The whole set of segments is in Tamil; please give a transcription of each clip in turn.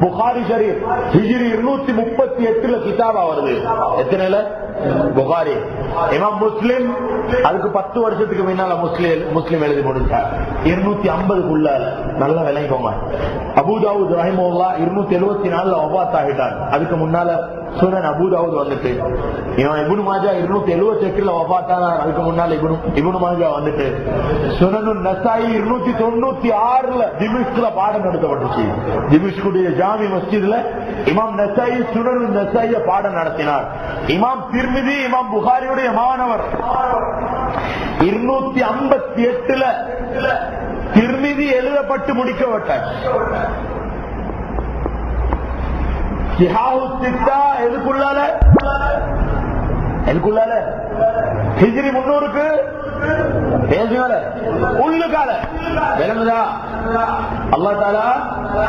புகாரி ஷரீப் ஹிஜிரி இருநூத்தி முப்பத்தி எட்டுல கிதாபா வருது. எத்தனைல? புகாரி இமாம் முஸ்லிம் அதுக்கு பத்து வருஷத்துக்கு முன்னால முஸ்லிம் முஸ்லிம் எழுதி முடிஞ்சார். இருநூத்தி ஐம்பதுக்குள்ள நல்ல விளைவிக்கோங்க அபுதாவுத் ரஹிமுல்லா இருநூத்தி எழுபத்தி நாலுல ஒபாத் ஆகிட்டார் அதுக்கு முன்னால சுனன் அபுதாவுத் வந்துட்டு இவன் இபுனு மாஜா இருநூத்தி எழுபத்தி எட்டுல ஒபாத்தான அதுக்கு முன்னால இபுனு இபுனு மாஜா வந்துட்டு சுனனு நசாயி இருநூத்தி தொண்ணூத்தி ஆறுல திமிஷ்குல பாடம் நடத்தப்பட்டுச்சு. திமிஷ்குடைய ஜாமி மஸ்ஜித்ல இமாம் நசாயி சுனனு நசாய பாடம் நடத்தினார். இமாம் திருமிதி இமாம் புகாரியுடைய மாணவர். இருநூத்தி ஐம்பத்தி எட்டுல திருமிதி எழுதப்பட்டு முடிக்கப்பட்டார். எதுக்குள்ளால? எதுக்குள்ளால? ஹிஜ்ரி முன்னூறுக்கு? உள்ளுக்கால. விளங்குதா? அல்லா தாலா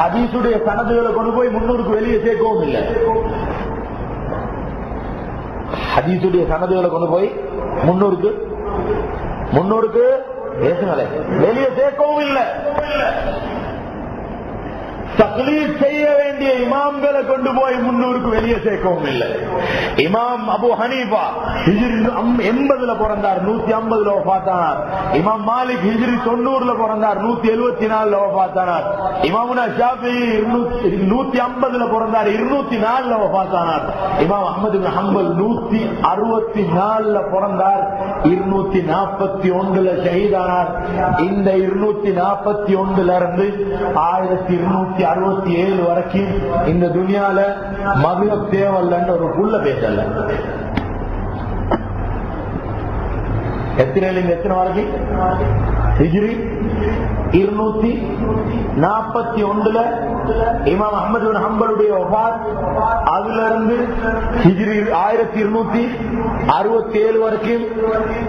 ஹதீசுடைய சனதுகளை கொண்டு போய் முன்னூறுக்கு வெளியே சேர்க்கவும் இல்லை. ஹதீசுடைய சனதுகளை கொண்டு போய் முன்னூறுக்கு முன்னூறுக்கு பேசுங்களே வெளியே சேர்க்கவும் இல்லை. தக்லீத் செய்ய வேண்டிய இமாம்களை கொண்டு போய் முன்னூறுக்கு வெளியே சேர்க்கவும் இல்லை. இமாம் அபு ஹனீஃபா எண்பதுல பிறந்தார் நூத்தி ஐம்பதுல பார்த்தானார் இமாம் மாலிக் ஹிஜ்ரி தொண்ணூறுல பிறந்தார் நூத்தி எழுபத்தி நாலுல பார்த்தானார் இமாமுனா ஷாஃபி நூத்தி ஐம்பதுல பிறந்தார் இருநூத்தி நாலுல பார்த்தானார் இமாம் அஹமது ஹம்பல் நூத்தி அறுபத்தி நாலுல பிறந்தார் இருநூத்தி நாற்பத்தி ஒன்றுல ஷஹீதானார். இந்த இருநூத்தி நாற்பத்தி ஒன்றுல இருந்து ஆயிரத்தி இருநூத்தி அறுபத்தி ஏழு வரைக்கும் இந்த துணியால மதுர தேவல்லன்னு ஒரு புள்ள பேசல. எத்தனை எத்தனை வரைக்கும் ஹிஜ்ரி இருநூத்தி நாற்பத்தி ஒன்றுல இமாம் அஹமது ஹம்பருடைய ஒபாத் அதுல இருந்து ஹிஜ்ரி ஆயிரத்தி இருநூத்தி அறுபத்தி ஏழு வரைக்கும்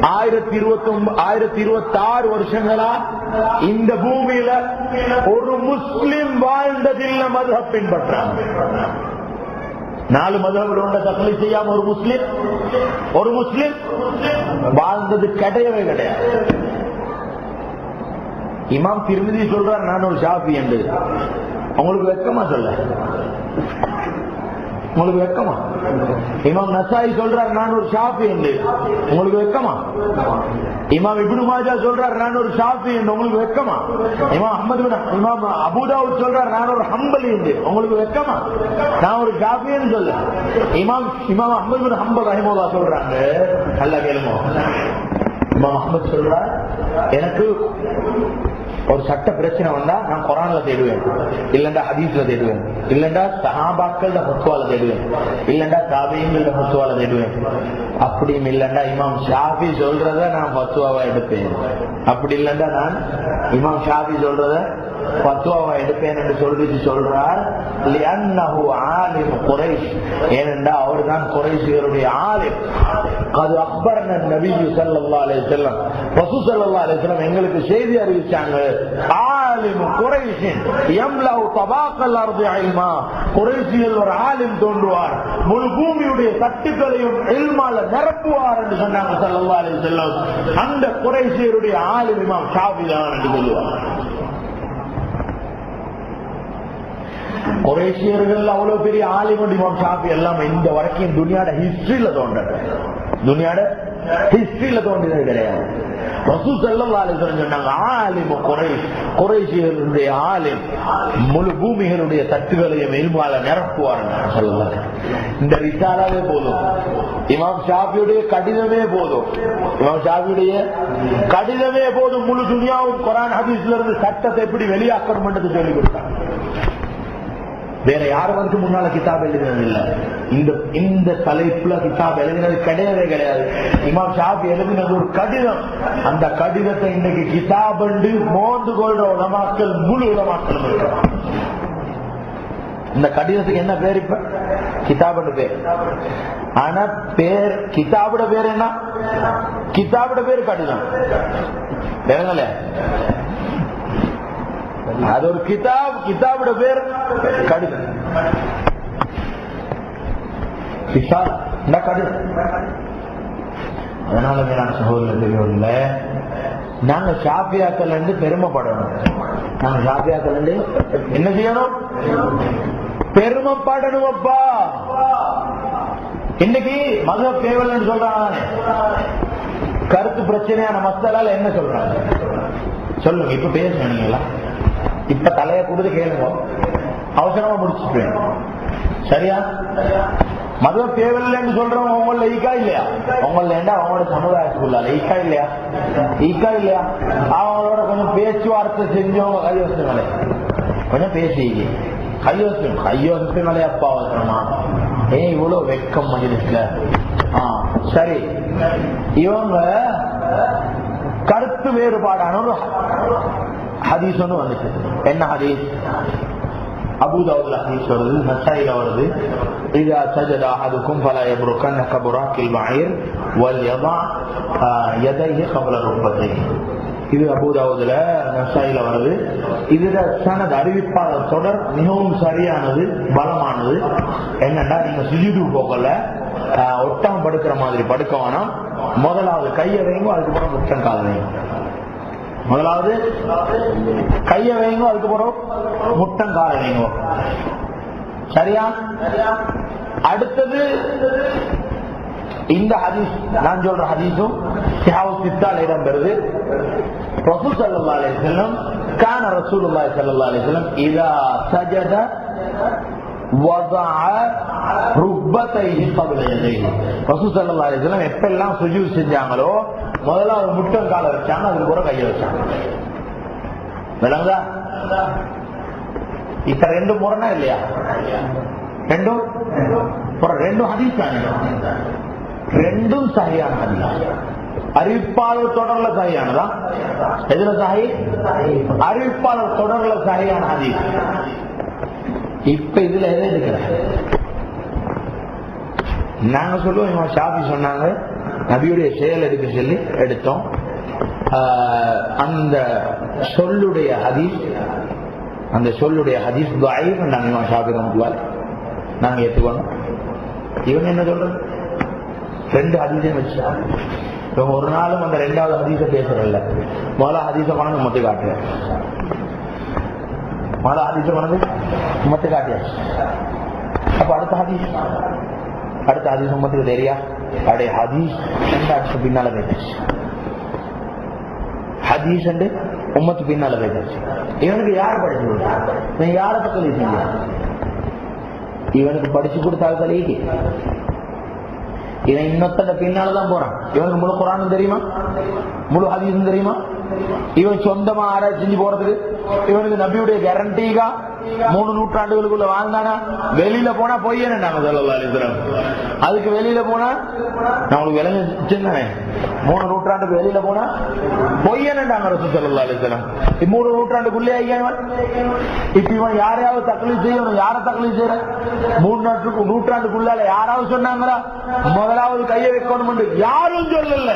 ஆயிரத்தி இருபத்தி ஆயிரத்தி இருபத்தி ஆறு வருஷங்களா இந்த பூமியில ஒரு முஸ்லிம் வாழ்ந்ததில்லை மதுஹப் பின்பற்றாங்க. நாலு மதங்கள் உண்ட தக்கலை செய்யாம ஒரு முஸ்லிம்? ஒரு முஸ்லிம்? வாழ்ந்தது கிடையவே கிடையாது. இமாம் திருமதி சொல்றார் நான் ஒரு ஷாஃபி என்று. உங்களுக்கு வெக்கமா சொல்ல? உங்களுக்கு வெக்கமா? இமாம் நசாயி சொல்றார் நான் ஒரு ஷாஃபி என்று. உங்களுக்கு வெக்கமா? இமாம் இப்னு மாஜா சொல்றார் நான் ஒரு ஷாஃபி என்று உங்களுக்கு வெக்கமா இமாம் அஹமது இமாம் அபுதாவுத் சொல்றார் நான் ஒரு ஹம்பலி என்று. உங்களுக்கு வெக்கமா நான் ஒரு ஷாஃபின்னு சொல்ல. இமாம் இமாம் அஹமது பின் ஹம்பல் ரஹிமோதா சொல்றாங்க. நல்லா கேளுமோ இமாம் அஹமது சொல்றார் எனக்கு ஒரு சட்ட பிரச்சனை வந்தா நான் குரான்ல தேடுவேன். இல்லண்டா ஹதீஸ்ல தேடுவேன். இல்லண்டா சஹாபாக்கள ஹத்துவால தேடுவேன். இல்லண்டா தாபியங்கள ஹத்துவால தேடுவேன். அப்படியும் இல்லண்டா இமாம் ஷாஃபி சொல்றத நான் ஹத்துவாவா எடுப்பேன். அப்படி இல்லண்டா நான் இமாம் ஷாஃபி சொல்றத பத்துவாவை எடுப்பேன் என்று சொல்லிட்டு சொல்றார். ஏனென்றா அவர் தான் குறைசியருடைய ஆலிம். அது அக்பர் நபி சல்லா அலே செல்லம் பசு சல்லா அலே செல்லம் எங்களுக்கு செய்தி அறிவிச்சாங்க. ஆலிம் குறைசின் எம்லவ் தபாக்கல் அறுதி அயல்மா குறைசியில் ஒரு ஆலிம் தோன்றுவார். முழு பூமியுடைய தட்டுக்களையும் எல்மால நிரப்புவார் என்று சொன்னாங்க சல்லா அலே செல்லம் அந்த குறைசியருடைய ஆலிம் இமாம் ஷாபிதான் என்று சொல்லுவார். குறைசியர்கள் அவ்வளவு பெரிய ஆலிமன் இமாம் ஷாஃபி எல்லாம் இந்த வரைக்கும் துனியாட ஹிஸ்டரியில தோன்றது துனியாட ஹிஸ்டரியில தோன்றினது கிடையாது. ரசூ சொன்னாங்க ஆலிம் குறை குறைசியருடைய ஆலிம் முழு பூமிகளுடைய தட்டுகளையும் எல்மால நிரப்புவாருங்க சொல்லுவாங்க இந்த ரிசாலாவே போதும். இமாம் ஷாஃபியுடைய கடிதமே போதும். இமாம் ஷாஃபியுடைய கடிதமே போதும். முழு துனியாவும் குரான் ஹபீஸ்ல இருந்து சட்டத்தை எப்படி வெளியாக்கணும் சொல்லி கொடுத்தாங்க. வேற யாரும் வந்து முன்னால கிதாப் எழுதினது இல்ல. இந்த இந்த தலைப்புல கிதாப் எழுதினது கிடையவே கிடையாது. இமாம் ஷாப் எழுதினது ஒரு கடிதம். அந்த கடிதத்தை இன்னைக்கு கிதாப் மோந்து கொள்ற உலமாக்கள் முழு உலமாக்கள் இருக்கிறார் இந்த கடிதத்துக்கு என்ன பேர் இப்ப? கிதாபோட பேர். ஆனா பேர் கிதாபோட பேர் என்ன? கிதாபோட பேர் கடிதம். வேறங்களே அது ஒரு கிதாப் கிதாபோட பேர் கடிதம். கடிதம்? அதனால மேலான நாங்க ஷாபியாக்கள் இருந்து பெருமைப்படணும். நாங்க ஷாபியாக்கள் இருந்து என்ன செய்யணும்? பெருமைப்படணுமப்பா இன்னைக்கு மத கேவலன்னு சொல்றாங்க கருத்து பிரச்சனையான மசாலால என்ன சொல்றாங்க? சொல்லுங்க இப்ப பேசுங்க நீங்களா இப்ப தலையை கொடுத்து கேளுங்க. அவசரமா முடிச்சுட்டு சரியா? மதுவை தேவையில்லைன்னு சொல்றவங்க உங்கள ஈக்கா இல்லையா? உங்கள ஏண்டா அவங்களோட சமுதாயத்துக்குள்ள ஈக்கா இல்லையா? ஈக்கா இல்லையா? அவங்களோட கொஞ்சம் பேச்சுவார்த்தை செஞ்சவங்க கையோசனை கொஞ்சம் பேசி கையோசத்து கையோசனை அப்பா அவசரமா. ஏன் இவ்வளவு வெக்கம் மஜிலிஸ்ல. ஆ, சரி. இவங்க கருத்து வேறுபாடான ஒரு ஹதீஸ் ஒன்று வந்துச்சு. என்ன ஹதீஸ்? அபுதாவுல ஹதீஸ் வருது நசாயில வருது. இதா சஜத அஹதுக்கும் பல எப்ருக்கன் கபுராக்கில் வாயிர் வல் யதா யதைஹி கபல ருப்பத்தை இது அபுதாவுதுல நசாயில வருது. இதுல சனது அறிவிப்பாளர் தொடர் மிகவும் சரியானது பலமானது. என்னன்னா நீங்க சுஜிது போகல ஒட்டாம படுக்கிற மாதிரி படுக்க வேணாம். முதலாவது கையறையும் அதுக்கப்புறம் முட்டம் காலனையும் முதலாவது கையை வைங்க அதுக்கப்புறம் முட்டம் கால வைங்க. சரியா? அடுத்தது இந்த ஹதீஸ் நான் சொல்ற ஹதீஸும் சித்தால் இடம் பெறுது ரசூல் ஸல்லல்லாஹு அலைஹி கான ரசூல் ஸல்லல்லாஹு அலைஹி வஸல்லம் இதா சஜத எப்பெல்லாம் கால வச்சாங்க இப்ப ரெண்டு முறைனா இல்லையா? ரெண்டும் ரெண்டும் ஹதீஸ் ரெண்டும் சரியானது அறிவிப்பாளர் தொடர்ல சரியானதா எதுல சாஹி? அறிவிப்பாளர் தொடர்ல சரியான ஹதீஸ். இப்ப இதுல எதை எடுக்கிற? நாங்க சொல்லுவோம் இவன் ஷாபி சொன்னாங்க. நபியுடைய செயல் எடுக்க சொல்லி எடுத்தோம். அந்த சொல்லுடைய ஹதீஸ் அந்த சொல்லுடைய ஹதீஸ் தாயிஃப் நாங்க இவன் ஷாபி ரஹ்மத்துல்லாஹி நாங்க ஏற்றுக்கணும் இவங்க என்ன சொல்றது? ரெண்டு ஹதீஸையும் வச்சா இவங்க ஒரு நாளும் அந்த ரெண்டாவது ஹதீஸ பேசுறதில்ல முதல்ல ஹதீஸ பணம் நம்ம காட்டுறேன். முதல்ல ஹதீஸ கொண்டு மொத்த காட்டியாச்சு அப்ப அடுத்த ஹதீஸ் அடுத்த ஹதீஸ் உம்மத்துக்கு தெரியா அப்படியே ஹதீஸ் ரெண்டு பின்னால பேசிச்சு ஹதீஸ் உம்மத்து பின்னால பேசிச்சு இவனுக்கு யார் படிச்சு கொடுத்தா நீ யார பக்கம் செஞ்ச இவனுக்கு படிச்சு கொடுத்தால் தலைக்கு இவன் இன்னொத்தட பின்னாலதான் போறான் இவனுக்கு முழு குரானும் தெரியுமா முழு ஹதீஸும் தெரியுமா இவன் சொந்தமா ஆராய்ச்சி செஞ்சு போறதுக்கு? இவனுக்கு நபியுடைய கேரண்டிகா மூணு நூற்றாண்டுகளுக்குள்ள வாழ்ந்தானா? வெளியில போனா பொய்யனே நாங்க சொல்லலாம் அதுக்கு வெளியில போனா நம்மளுக்கு விளங்கு மூணு நூற்றாண்டுக்கு வெளியில போனா பொய்யனே நாங்க சொல்லலாம் அலிஸ்லாம் மூணு நூற்றாண்டுக்குள்ளே இப்ப இவன் யாரையாவது தக்லீஃப் செய்யணும் யார தக்லீஃப் செய்யற? மூணு நாட்டுக்கு நூற்றாண்டுக்குள்ளால யாராவது சொன்னாங்களா? முதலாவது கையை வைக்கணும் யாரும் சொல்லல.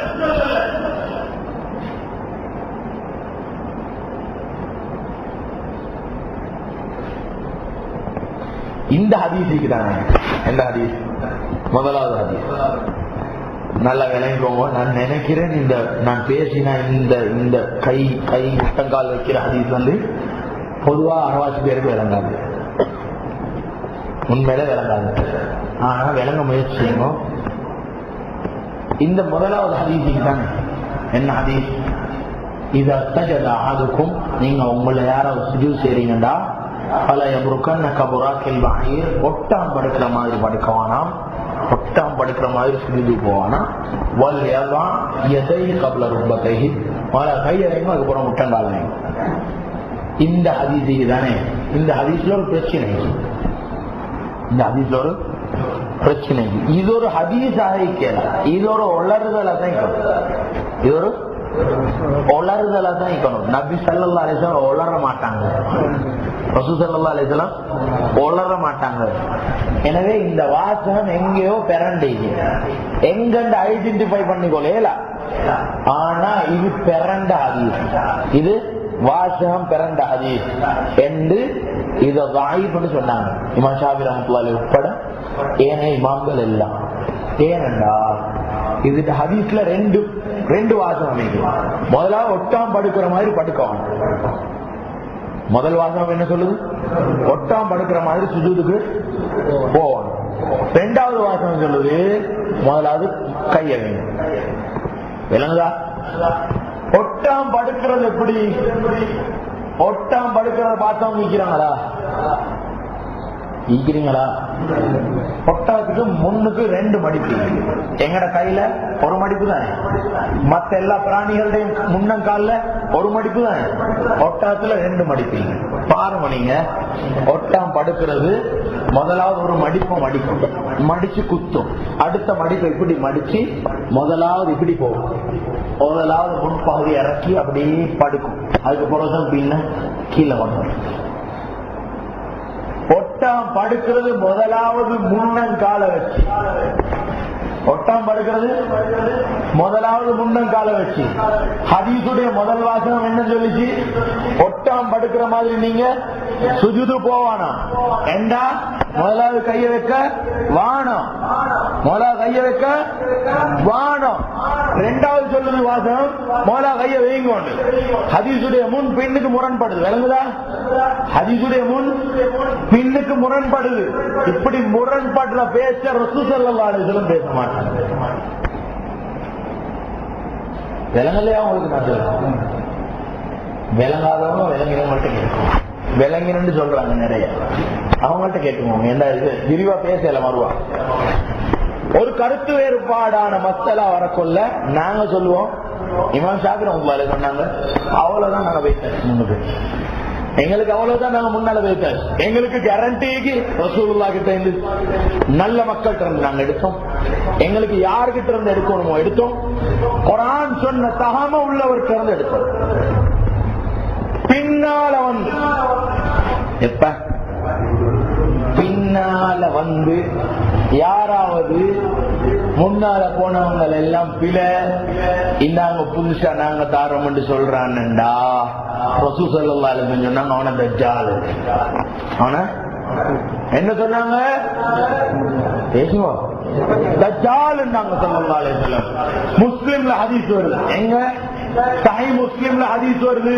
இந்த ஹதீஸுக்கு தானே. எந்த ஹதீஸ்? முதலாவது ஹதீஸ். நல்லா விளங்கிக்கோங்க. நான் நினைக்கிறேன் இந்த நான் பேசின இந்த இந்த கை கை முட்டங்கால் வைக்கிற ஹதீஸ் வந்து பொதுவா அறவாசி பேருக்கு விளங்காது. உண்மையில விளங்காது. ஆனா விளங்க முயற்சி செய்யணும் இந்த முதலாவது ஹதீஸுக்கு தானே. என்ன ஹதீஸ்? இத சஜதா அதுக்கும் நீங்க உங்களை யாராவது சுஜு செய்றீங்கடா பல எபுருக்கன் கபுராக்கில் வாயிர் ஒட்டாம் படுக்கிற மாதிரி படுக்கவானாம் ஒட்டாம் படுக்கிற மாதிரி சுஜு போவானா வல் எல்லாம் எதை கபல ருப்பத்தை பல கையறையும் அதுக்கப்புறம் முட்டங்கால இந்த ஹதீஸுக்கு தானே இந்த ஹதீஸ்ல ஒரு பிரச்சனை இந்த ஹதீஸ்ல ஒரு பிரச்சனை இது ஒரு ஹதீஸ் ஆகிக்கல இது ஒரு உளறுதலை தான் இது ஒரு உளறுதலை தான் இருக்கணும் நபி சல்லா அலிசன் உளர மாட்டாங்க ரசூ உளர மாட்டாங்க. எனவே இந்த வாசகம் எங்கேயோ பிறண்டீங்க எங்கண்டு ஐடென்டிஃபை பண்ணிக்கொள்ளேல ஆனா இது பிறண்ட ஹதீஸ். இது வாசகம் பிறண்ட ஹதீஸ். என்று இத வாய்ப்புன்னு சொன்னாங்க. இமாம் ஷாபி ரஹமத்துல்லாலி உட்பட ஏனைய இமாம்கள் எல்லாம். ஏனண்டா இது ஹதீஸ்ல ரெண்டு ரெண்டு வாசகம் அமைக்கும் முதலாவது ஒட்டாம் படுக்கிற மாதிரி படுக்கணும். முதல் வாசம் என்ன சொல்லுது? ஒட்டாம் படுக்கிற மாதிரி சுஜூதுக்கு போகணும். ரெண்டாவது வாசகம் சொல்லுது முதலாவது கைய வேணும் விளங்குதா? ஒட்டாம் படுக்கிறது எப்படி? ஒட்டாம் படுக்கிறத பார்த்தவங்க நிக்கிறாங்களா? இருக்கிறீங்களா ஒட்டகத்துக்கு முன்னுக்கு ரெண்டு மடிப்பு. எங்கட கையில ஒரு மடிப்பு தானே? மத்த எல்லா பிராணிகளுடையும் முன்னங்கால ஒரு மடிப்பு தானே? ஒட்டகத்துல ரெண்டு மடிப்பு. பாருங்க நீங்க. ஒட்டாம் படுக்கிறது முதலாவது ஒரு மடிப்பை மடிக்கும் மடிச்சு குத்தும். அடுத்த மடிப்பை இப்படி மடிச்சு முதலாவது இப்படி போகும். முதலாவது முன்பகுதி இறக்கி அப்படியே படுக்கும். அதுக்கு பிறகு பின்ன கீழே வந்துடும் ஒட்டாம் படுக்கிறது முதலாவது முன்னங்கால வச்சு ஒட்டாம் படுக்கிறது முதலாவது முன்னங்கால வச்சு ஹதீசுடைய முதல் வாசகம் என்ன சொல்லிச்சு? ஒட்டாம் படுக்கிற மாதிரி நீங்க சுஜுது போவானா ஏண்டா? முதலாவது கைய வைக்க வானம். முதலாவது கைய வைக்க வானம். ரெண்டாவது சொல்லுது வாசகம் முதலாவது கைய வைங்கோண்டு. ஹதீசுடைய முன் பெண்ணுக்கு முரண்படுது. விளங்குதா? ஹதீசுடைய முன் பின்னுக்கு முரண்படுது. இப்படி முரண்பாட்டுல பேச ரசு செல்லும் பேச மாட்டாங்க. விலங்கலையா உங்களுக்கு நான் சொல்றேன்? விளங்காதவங்க விளங்கினவங்கள்ட்ட கேட்கும் விலங்கினு சொல்றாங்க நிறைய. அவங்கள்ட்ட கேட்டுக்கோங்க. என்ன இது? விரிவா பேசல மறுவா. ஒரு கருத்து வேறுபாடான மத்தலா வரக்கொள்ள நாங்க சொல்லுவோம். இமாம் சாப்பிட உங்களை சொன்னாங்க. அவ்வளவுதான் நாங்க போயிட்டேன் முன்னுக்கு எங்களுக்கு அவ்வளவுதான் நாங்க முன்னால போயிட்டோம் எங்களுக்கு கேரண்டிக்கு ரசூலுல்லா கிட்ட இருந்து நல்ல மக்கள்கிட்ட இருந்து நாங்க எடுத்தோம். எங்களுக்கு யாருகிட்ட இருந்து எடுக்கணுமோ எடுத்தோம். குரான் சொன்ன தகாம உள்ளவர்கிட்ட இருந்து எடுத்தோம். பின்னால வந்து எப்ப? பின்னால வந்து யாராவது முன்னால போனவங்க எல்லாம் பில இந்தாங்க புதுசா நாங்க தாரோம் சொல்றான்டா ரசூ சல்லா சொன்னாங்க அவன தஜால் அவன? என்ன சொன்னாங்க? பேசுவோம் தஜால் நாங்க சல்லா முஸ்லிம்ல ஹதீஸ் வருது எங்க? சஹி முஸ்லீம்ல ஹதீஸ் வருது.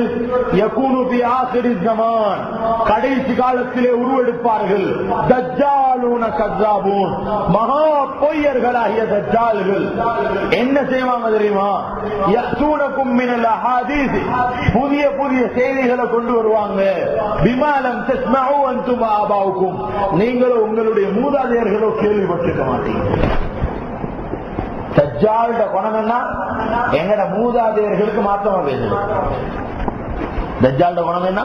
யகூனு பி ஆசிரி ஜமான். கடைசி காலத்திலே உருவெடுப்பார்கள். தஜ்ஜாலூன கஜாபூன் மகா பொய்யர்களாகிய தஜ்ஜால்கள். என்ன செய்வாங்க தெரியுமா? யஸூனகும் மினல் ஹதீஸ் புதிய புதிய செய்திகளை கொண்டு வருவாங்க. விமானம் தஸ்மஉ அன்தும் ஆபாவுக்கும். நீங்களும் உங்களுடைய மூதாதையர்களோ கேள்விப்பட்டிருக்க மாட்டீங்க. தஜ்ஜாலுட குணம் என்ன எங்கட மூதாதையர்களுக்கு மாத்தமா பேசுது. தஜ்ஜாலுட குணம் என்ன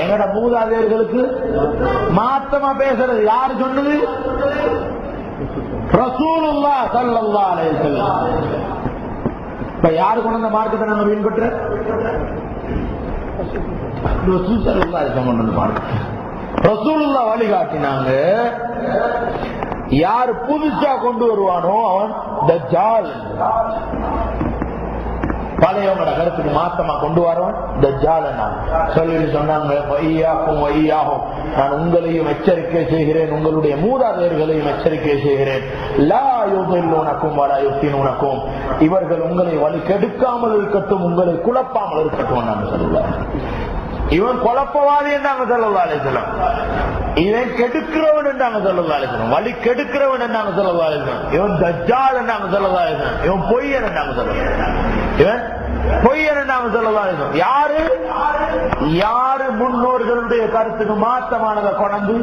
எங்கட மூதாதையர்களுக்கு மாத்தமா பேசுறது. யாரு சொன்னது? ரசூலுல்லா சல்லல்லா அலைஹி இப்ப யாரு கொண்டு வந்த மார்க்கத்தை நம்ம பின்பற்ற? ரசூல் சல்லல்லா அலைஹி கொண்டு வந்த மார்க்கம் ரசூலுல்லா வழிகாட்டினாங்க. யார் புதுசா கொண்டு வருவானோ அவன் தஜ்ஜால். பழையவங்களோட கருத்துக்கு மாத்தமா கொண்டு வரவன் தஜ்ஜால் சொல்லி சொன்னாங்க வையாகும் நான் உங்களையும் எச்சரிக்கை செய்கிறேன். உங்களுடைய மூதாதையர்களையும் எச்சரிக்கை செய்கிறேன். லா யுதில்லுனக்கும் வலா உனக்கும் இவர்கள் உங்களை வழி கெடுக்காமல் இருக்கட்டும் உங்களை குழப்பாமல் இருக்கட்டும் நான் சொல்லுவேன் இவன் குழப்பவாதி என்றாங்க சொல்லலாம் அலிசலம் இவன் கெடுக்கிறவன் என்றாங்க சொல்லலாம் அலிசலம் வழி கெடுக்கிறவன் என்றாங்க சொல்லலாம் அலிசலம் இவன் தஜால் என்றாங்க சொல்லலாம் அலிசலம் இவன் பொய்யன் என்றாங்க சொல்லலாம் இவன் பொய்யன் என்றாங்க சொல்லலாம் அலிசலம் யாரு? யாரு முன்னோர்களுடைய கருத்துக்கு மாத்தமானதை கொண்டு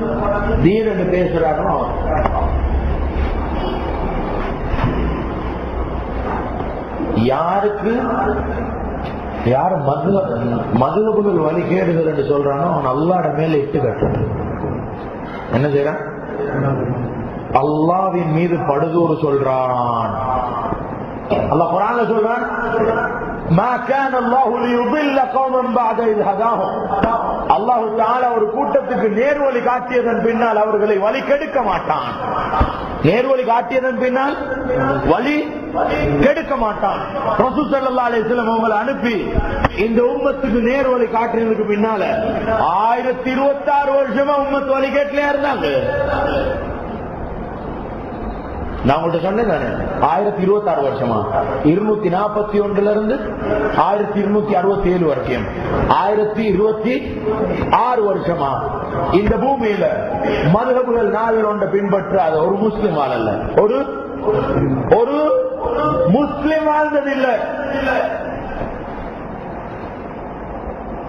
தீரன்னு என்று அவன். யாருக்கு? யார் மது மதுகபுகள் வழி கேடுகள் என்று சொல்றானோ அவன் அல்லாட மேல இட்டு கட்டுறான். என்ன செய்யறான்? அல்லாவின் மீது படுதோடு சொல்றான். அல்ல குரான் சொல்றான் அல்லாஹு ஒரு கூட்டத்துக்கு நேர்வழி காட்டியதன் பின்னால் அவர்களை வழி கெடுக்க மாட்டான். நேர்வழி காட்டியதன் பின்னால் வழி கெடுக்க மாட்டான். ரசூ ஸல்லல்லாஹு அலைஹி வஸல்லம் அவங்களை அனுப்பி இந்த உம்மத்துக்கு நேர்வழி காட்டுறதுக்கு பின்னால ஆயிரத்தி இருபத்தி ஆறு வருஷமா உம்மத்து வழி கேட்கலையா இருந்தாங்க. நான் உங்கள்கிட்ட சொன்னேன் தானே ஆயிரத்தி இருபத்தி ஆறு வருஷமா? இருநூத்தி நாற்பத்தி ஒன்றுல இருந்து ஆயிரத்தி இருநூத்தி அறுபத்தி ஏழு வரைக்கும். ஆயிரத்தி இருபத்தி ஆறு வருஷமா? இந்த பூமியில மதுகபுகள் நாவில் ஒன்றை பின்பற்றாத ஒரு முஸ்லிம் அல்ல. ஒரு ஒரு முஸ்லிம் வாழ்ந்ததில்லை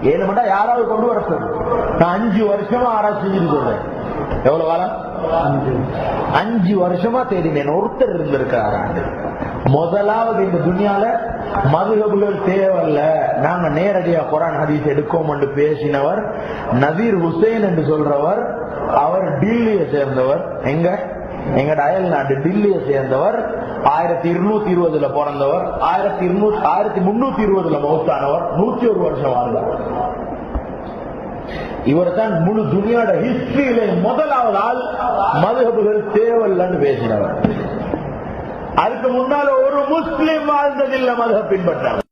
ஏழு மண்டா யாராவது கொண்டு வர சொல்லு. நான் அஞ்சு வருஷமா ஆராய்ச்சி செஞ்சுட்டு எவ்வளவு காலம்? அஞ்சு. வருஷமா தேடினேன். ஒருத்தர் இருந்திருக்கிறாராண்டு முதலாவது இந்த துணியால மதுகபுகள் தேவையில்ல நாங்க நேரடியா குரான் ஹதீஸ் எடுக்கோம் என்று பேசினவர் நதீர் ஹுசைன் என்று சொல்றவர் அவர் டில்லியை சேர்ந்தவர். எங்க? எங்கட அயல் நாட்டு டில்லியை சேர்ந்தவர். ஆயிரத்தி இருநூத்தி இருபதுல பிறந்தவர் ஆயிரத்தி இருநூத்தி ஆயிரத்தி முன்னூத்தி இருபதுல மௌத்தானவர் நூத்தி ஒரு வருஷம் வாழ்ந்தவர் இவர் தான் முழு துணியோட ஹிஸ்டரியில முதலாவது ஆள் மதுகபுகள் தேவையில்லைன்னு பேசினவர். அதுக்கு முன்னால ஒரு முஸ்லீம் வாழ்ந்ததில்லை மதுக பின்பற்றாங்க